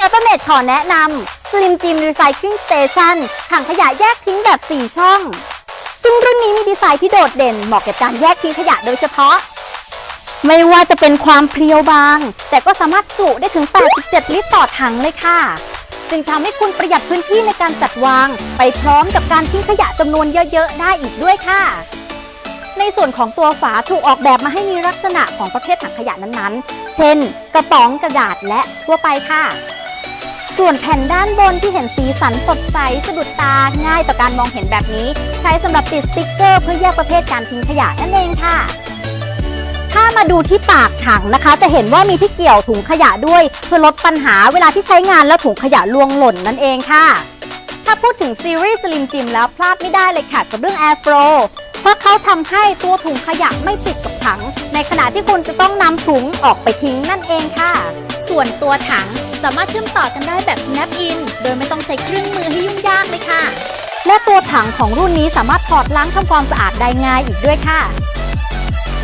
เปเปอร์เมดขอแนะนำ Slim Jim Recycling Station ถังขยะแยกทิ้งแบบ 4 ช่อง ซึ่งรุ่นนี้มีดีไซน์ที่โดดเด่นเหมาะกับการแยกทิ้งขยะโดยเฉพาะ ไม่ว่าจะเป็นความเพรียวบาง แต่ก็สามารถจุได้ถึง 87 ลิตรต่อถังเลยค่ะ จึงทำให้คุณประหยัดพื้นที่ในการจัดวาง ไปพร้อมกับการทิ้งขยะจำนวนเยอะ ๆ ได้อีกด้วยค่ะในส่วนของตัวฝาถูกออกแบบมาให้มีลักษณะของประเภทถังขยะนั้นๆ เช่น กระป๋องกระดาษและทั่วไปค่ะ ส่วนแผ่นด้านบนที่เห็นสีสันสดใสสะดุดตาง่ายต่อการมองเห็นแบบนี้ ใช้สำหรับติดสติ๊กเกอร์เพื่อแยกประเภทการทิ้งขยะนั่นเองค่ะ ถ้ามาดูที่ปากถังนะคะ จะเห็นว่ามีที่เกี่ยวถุงขยะด้วย เพื่อลดปัญหาเวลาที่ใช้งานแล้วถุงขยะล่วงหล่นนั่นเองค่ะ ถ้าพูดถึงซีรีส์ Slim Jim แล้วพลาดไม่ได้เลยค่ะกับเรื่อง Air Flow เพราะเขาทำให้ตัวถุงขยะไม่ติดกับถัง ในขณะที่คุณจะต้องนำถุงออกไปทิ้งนั่นเองค่ะ ส่วนตัวถัง สามารถเชื่อมต่อกันได้แบบ snap in โดยไม่ต้องใช้เครื่องมือให้ยุ่งยากเลยค่ะ และตัวถังของรุ่นนี้สามารถถอดล้างทำความสะอาดได้ง่ายอีกด้วยค่ะ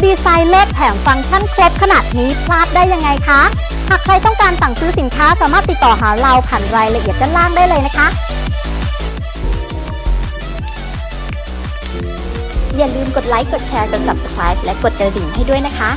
ดีไซน์เลิศแถมฟังก์ชันครบขนาดนี้พลาดได้ยังไงคะ หากใครต้องการสั่งซื้อสินค้าสามารถติดต่อหาเราผ่านรายละเอียดด้านล่างได้เลยนะคะอย่าลืมกดไลค์ กดแชร์ กด subscribe และกดกระดิ่งให้ด้วยนะคะ